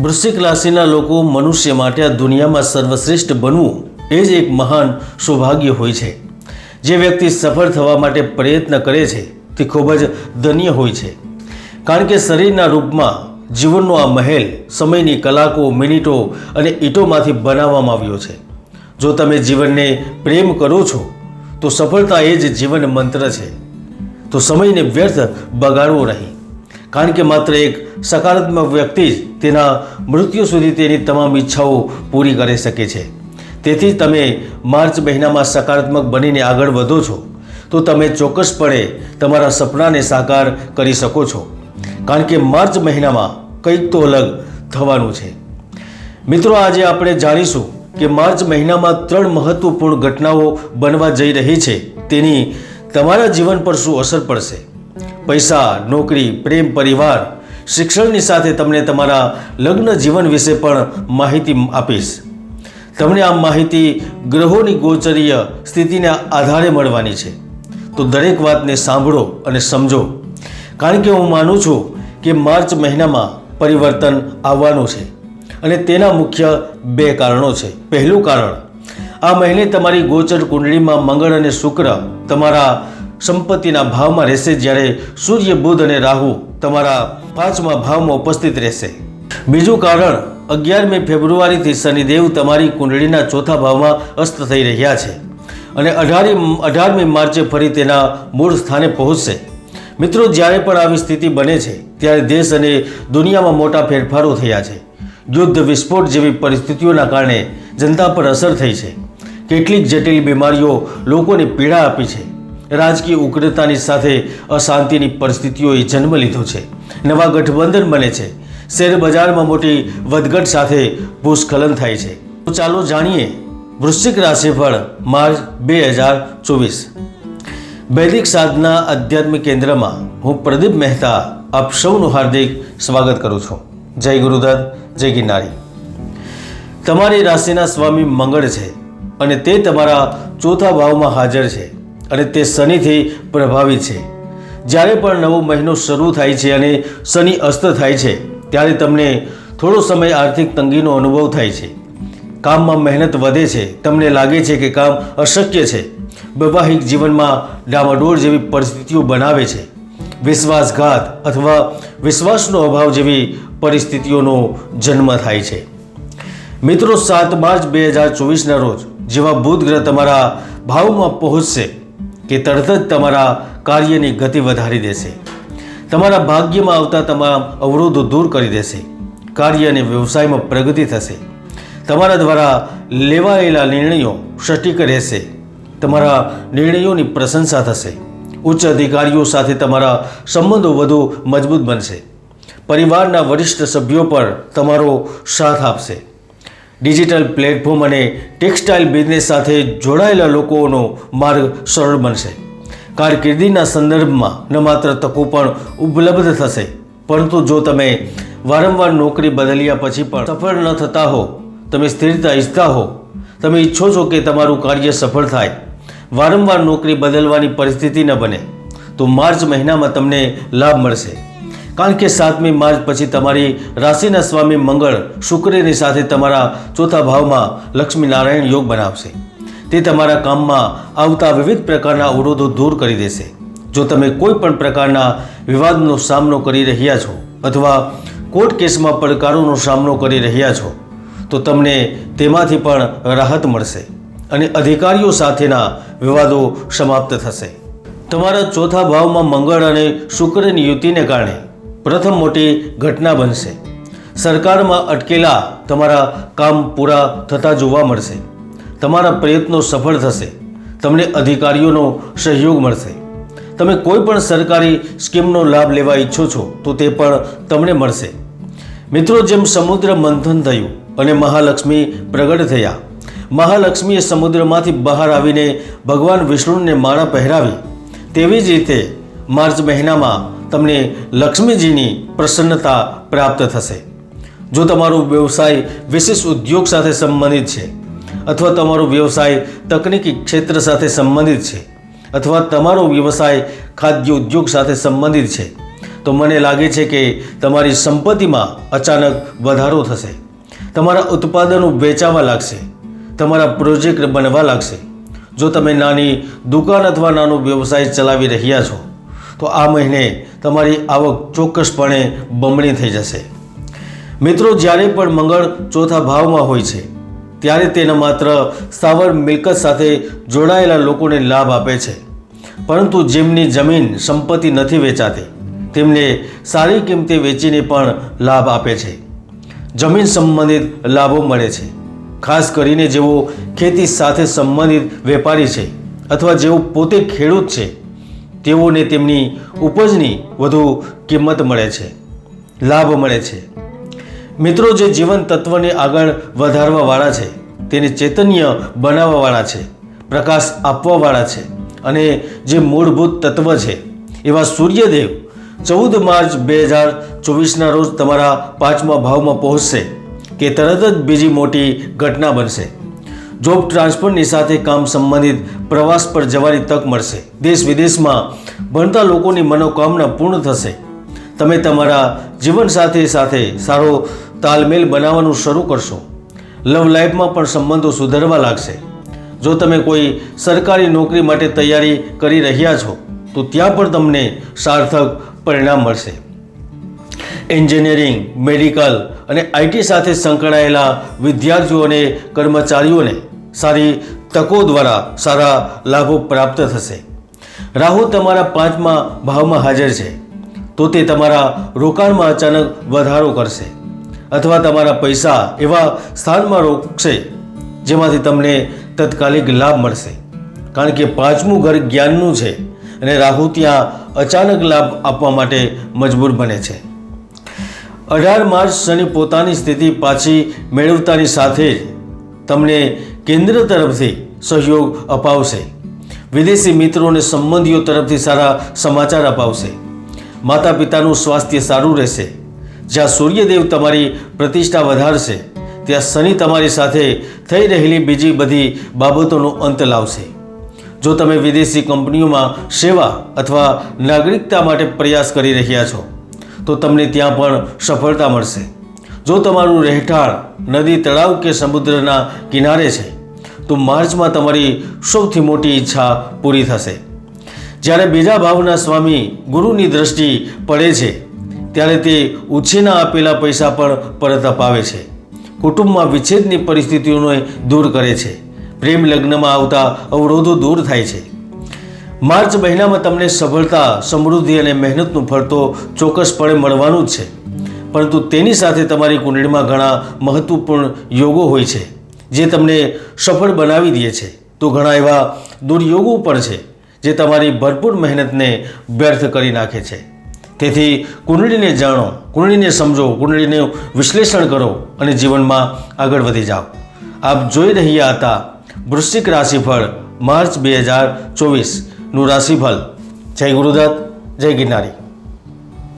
વૃશ્ચિક રાશિના લોકો મનુષ્ય માટે આ દુનિયામાં સર્વશ્રેષ્ઠ બનવું એ જ એક મહાન સૌભાગ્ય હોય છે. જે વ્યક્તિ સફળ થવા માટે પ્રયત્ન કરે છે, તે ખૂબ જ ધન્ય હોય છે. કારણ કે શરીરના રૂપમાં જીવનનો આ મહેલ સમયની કલાકો, મિનિટો અને ઈંટોમાંથી બનાવવામાં આવ્યો છે. જો તમે જીવનને પ્રેમ કરો છો, તો સફળતા એ જ જીવન મંત્ર છે. તો સમયને વ્યર્થ બગાડવો નહીં. કારણ કે માત્ર એક સકારાત્મક વ્યક્તિ જ તેના મૃત્યુ સુધી તેની તમામ ઈચ્છાઓ પૂરી કરી શકે છે. તેથી તમે માર્ચ મહિનામાં સકારાત્મક બનીને આગળ વધો છો, તો તમે ચોક્કસપણે તમારા સપનાને સાકાર કરી શકો છો. કારણ કે માર્ચ મહિનામાં કંઈક તો અલગ થવાનું છે. મિત્રો, આજે આપણે જાણીશું કે માર્ચ મહિનામાં ત્રણ મહત્વપૂર્ણ ઘટનાઓ બનવા જઈ રહી છે. તેની તમારા જીવન પર શું અસર પડશે? પૈસા, નોકરી, પ્રેમ પરિવાર, શિક્ષણની સાથે તમને તમારા લગ્ન જીવન વિશે પણ માહિતી આપીશ. તમને આ માહિતી ગ્રહોની ગોચરીય સ્થિતિના આધારે મળવાની છે. તો દરેક વાતને સાંભળો અને સમજો. કારણ કે હું માનું છું કે માર્ચ મહિનામાં પરિવર્તન આવવાનું છે અને તેના મુખ્ય બે કારણો છે. પહેલું કારણ, આ મહિને તમારી ગોચર કુંડળીમાં મંગળ અને શુક્ર તમારા સંપત્તિના ભાવમાં રહેશે જ્યારે સૂર્ય, બુધ અને રાહુ તમારા પાંચમા ભાવમાં ઉપસ્થિત રહેશે. બીજું કારણ, અગિયારમી ફેબ્રુઆરીથી શનિદેવ તમારી કુંડળીના ચોથા ભાવમાં અસ્ત થઈ રહ્યા છે અને અઢારી, અઢારમી માર્ચે ફરી તેના મૂળ સ્થાને પહોંચશે. મિત્રો, જ્યારે પણ આવી સ્થિતિ બને છે, ત્યારે દેશ અને દુનિયામાં મોટા ફેરફારો થયા છે. યુદ્ધ, વિસ્ફોટ જેવી પરિસ્થિતિઓના કારણે જનતા પર અસર થઈ છે. કેટલીક જટિલ બીમારીઓ લોકોને પીડા આપી છે. રાજકીય ઉગ્રતાની સાથે અશાંતિની પરિસ્થિતિઓએ જન્મ લીધો છે. નવા ગઠબંધન બને છે. શેર બજારમાં મોટી વધઘટ સાથે ભૂસ્ખલન થાય છે. તો ચાલો જાણીએ વૃશ્ચિક રાશિફળ માર્ચ બે હજાર ચોવીસ. વૈદિક સાધના આધ્યાત્મિક કેન્દ્રમાં હું પ્રદીપ મહેતા આપ સૌનું હાર્દિક સ્વાગત કરું છું. જય ગુરુદત્ત, જય ગિરનારી. તમારી રાશિના સ્વામી મંગળ છે અને તે તમારા ચોથા ભાવમાં હાજર છે. અને તે શનિથી પ્રભાવિત છે. જ્યારે પણ નવો મહિનો શરૂ થાય છે અને શનિ અસ્ત થાય છે, ત્યારે તમને થોડો સમય આર્થિક તંગીનો અનુભવ થાય છે. કામમાં મહેનત વધે છે. તમને લાગે છે કે કામ અશક્ય છે. વૈવાહિક જીવનમાં ડામાડોળ જેવી પરિસ્થિતિઓ બનાવે છે. વિશ્વાસઘાત અથવા વિશ્વાસનો અભાવ જેવી પરિસ્થિતિઓનો જન્મ થાય છે. મિત્રો, સાત માર્ચ બે હજાર ચોવીસના રોજ જેવા બુધ ગ્રહ તમારા ભાવમાં પહોંચશે. કે તરત જ તમારા કાર્યની ગતિ વધારી દેશે. તમારા ભાગ્યમાં આવતા તમામ અવરોધો દૂર કરી દેશે. કાર્ય અને વ્યવસાયમાં પ્રગતિ થશે. તમારા દ્વારા લેવાયેલા નિર્ણયો સટીક રહેશે. તમારા નિર્ણયોની પ્રશંસા થશે. ઉચ્ચ અધિકારીઓ સાથે તમારા સંબંધો વધુ મજબૂત બનશે. પરિવારના વરિષ્ઠ સભ્યો પર તમારો સાથ આપશે. ડિજિટલ પ્લેટફોર્મ અને ટેક્સટાઇલ બિઝનેસ સાથે જોડાયેલા લોકોનો માર્ગ સરળ બનશે. કારકિર્દીના સંદર્ભમાં ન માત્ર તકો પણ ઉપલબ્ધ થશે, પરંતુ જો તમે વારંવાર નોકરી બદલ્યા પછી પણ સફળ ન થતા હો, તમે સ્થિરતા ઈચ્છતા હો, તમે ઈચ્છો છો કે તમારું કાર્ય સફળ થાય, વારંવાર નોકરી બદલવાની પરિસ્થિતિ ન બને, તો માર્ચ મહિનામાં તમને લાભ મળશે. કારણ કે સાતમી માર્ચ પછી તમારી રાશિના સ્વામી મંગળ શુક્રની સાથે તમારા ચોથા ભાવમાં લક્ષ્મી નારાયણ યોગ બનાવશે. તે તમારા કામમાં આવતા વિવિધ પ્રકારના અવરોધો દૂર કરી દેશે. જો તમે કોઈ પણ પ્રકારના વિવાદનો સામનો કરી રહ્યા છો અથવા કોર્ટ કેસમાં પડકારોનો સામનો કરી રહ્યા છો, તો તમને તેમાંથી પણ રાહત મળશે અને અધિકારીઓ સાથેના વિવાદો સમાપ્ત થશે. તમારા ચોથા ભાવમાં મંગળ અને શુક્રની યુતિને કારણે પ્રથમ મોટી ઘટના બનશે. સરકારમાં અટકેલા તમારા કામ પૂરા થતા જોવા મળશે. તમારા પ્રયત્નો સફળ થશે. તમને અધિકારીઓનો સહયોગ મળશે. તમે કોઈ પણ સરકારી સ્કીમનો લાભ લેવા ઈચ્છો છો, તો તે પણ તમને મળશે. મિત્રો, જેમ સમુદ્ર મંથન થયું અને મહાલક્ષ્મી પ્રગટ થયા, મહાલક્ષ્મીએ સમુદ્રમાંથી બહાર આવીને ભગવાન વિષ્ણુને માળા પહેરાવી, તેવી જ રીતે માર્ચ મહિનામાં તમને લક્ષ્મીજીની પ્રસન્નતા પ્રાપ્ત થશે. જો તમારો વ્યવસાય વિશેષ ઉદ્યોગ સાથે સંબંધિત છે, અથવા તમારો વ્યવસાય તકનીકી ક્ષેત્ર સાથે સંબંધિત છે, અથવા તમારો વ્યવસાય ખાદ્ય ઉદ્યોગ સાથે સંબંધિત છે, તો મને લાગે છે કે તમારી સંપત્તિમાં અચાનક વધારો થશે. તમારા ઉત્પાદનો વેચાવા લાગશે. તમારા પ્રોજેક્ટ બનવા લાગશે. જો તમે નાની દુકાન અથવા નાનો વ્યવસાય ચલાવી રહ્યા છો, તો આ મહિને તમારી આવક ચોક્કસપણે બમણી થઈ જશે. મિત્રો, જ્યારે પણ મંગળ ચોથા ભાવમાં હોય છે, ત્યારે તેના માત્ર સ્થાવર મિલકત સાથે જોડાયેલા લોકોને લાભ આપે છે. પરંતુ જેમની જમીન સંપત્તિ નથી વેચાતી, તેમને સારી કિંમતે વેચીને પણ લાભ આપે છે. જમીન સંબંધિત લાભો મળે છે. ખાસ કરીને જેઓ ખેતી સાથે સંબંધિત વેપારી છે, અથવા જેઓ પોતે ખેડૂત છે તેઓને તેમની ઉપજની વધુ કિંમત મળે છે, લાભ મળે છે. મિત્રો, જે જીવન તત્વને આગળ વધારવાવાળા છે, તેને ચૈતન્ય બનાવવાવાળા છે, પ્રકાશ આપવાવાળા છે અને જે મૂળભૂત તત્વ છે, એવા સૂર્યદેવ ચૌદ માર્ચ બે હજાર ચોવીસના રોજ તમારા પાંચમા ભાવમાં પહોંચશે કે તરત જ બીજી મોટી ઘટના બનશે. જોબ ટ્રાન્સફરની સાથે કામ સંબંધિત પ્રવાસ પર જવાની તક મળશે. દેશ વિદેશમાં ભણતા લોકોની મનોકામના પૂર્ણ થશે. તમે તમારા જીવનસાથી સાથે સારો તાલમેલ બનાવવાનું શરૂ કરશો. લવ લાઈફમાં પણ સંબંધો સુધરવા લાગશે. જો તમે કોઈ સરકારી નોકરી માટે તૈયારી કરી રહ્યા છો, તો ત્યાં પણ તમને સાર્થક પરિણામ મળશે. એન્જિનિયરિંગ, મેડિકલ અને આઈટી સાથે સંકળાયેલા વિદ્યાર્થીઓ અને કર્મચારીઓને સારી તકો દ્વારા સારા લાભો પ્રાપ્ત થશે. રાહુ તમારા પાંચમા ભાવમાં હાજર છે. તો તે તમારા રોકાણમાં અચાનક વધારો કરશે. અથવા તમારા પૈસા એવા સ્થાનમાં રોકશે જેમાંથી તમને તત્કાલિક લાભ મળશે. કારણ કે પાંચમું ઘર જ્ઞાનનું છે અને રાહુ ત્યાં અચાનક લાભ આપવા માટે મજબૂર બને છે. અઢાર માર્ચ શનિ પોતાની સ્થિતિ પાછી મેળવતાની સાથે જ તમને કેન્દ્ર તરફથી સહયોગ અપાવશે. વિદેશી મિત્રો અને સંબંધીઓ તરફથી સારા સમાચાર અપાવશે. માતા પિતાનું સ્વાસ્થ્ય સારું રહેશે. જ્યાં સૂર્યદેવ તમારી પ્રતિષ્ઠા વધારશે, ત્યાં શનિ તમારી સાથે થઈ રહેલી બીજી બધી બાબતોનો અંત લાવશે. જો તમે વિદેશી કંપનીઓમાં સેવા અથવા નાગરિકતા માટે પ્રયાસ કરી રહ્યા છો, તો તમને ત્યાં પણ સફળતા મળશે. જો તમારું રહેઠાણ નદી, તળાવ કે સમુદ્રના કિનારે છે તો માર્ચમાં તમારી સૌથી મોટી ઈચ્છા પૂરી થશે. જ્યારે બીજા ભાવના સ્વામી ગુરુની દ્રષ્ટિ પડે છે, ત્યારે તે ઉછીના આપેલા પૈસા પણ પરત અપાવે છે. કુટુંબમાં વિચ્છેદની પરિસ્થિતિઓને દૂર કરે છે. પ્રેમ લગ્નમાં આવતા અવરોધો દૂર થાય છે. માર્ચ મહિનામાં તમને સફળતા, સમૃદ્ધિ અને મહેનતનું ફળ તો ચોક્કસપણે મળવાનું જ છે. પરંતુ તેની સાથે તમારી કુંડળીમાં ઘણા મહત્વપૂર્ણ યોગો હોય છે. જે તમને સફળ બનાવી દે છે. તો ઘણા એવા દુર્યોગો પણ છે જે તમારી ભરપૂર મહેનતને વ્યર્થ કરી નાખે છે. તેથી કુંડળીને જાણો, કુંડળીને સમજો, કુંડળીને વિશ્લેષણ કરો અને જીવનમાં આગળ વધી જાઓ. આપ જોઈ રહ્યા હતા વૃશ્ચિક રાશિફળ માર્ચ બે હજાર ચોવીસનું રાશિફળ. જય ગુરુદત્ત, જય ગિરનારી.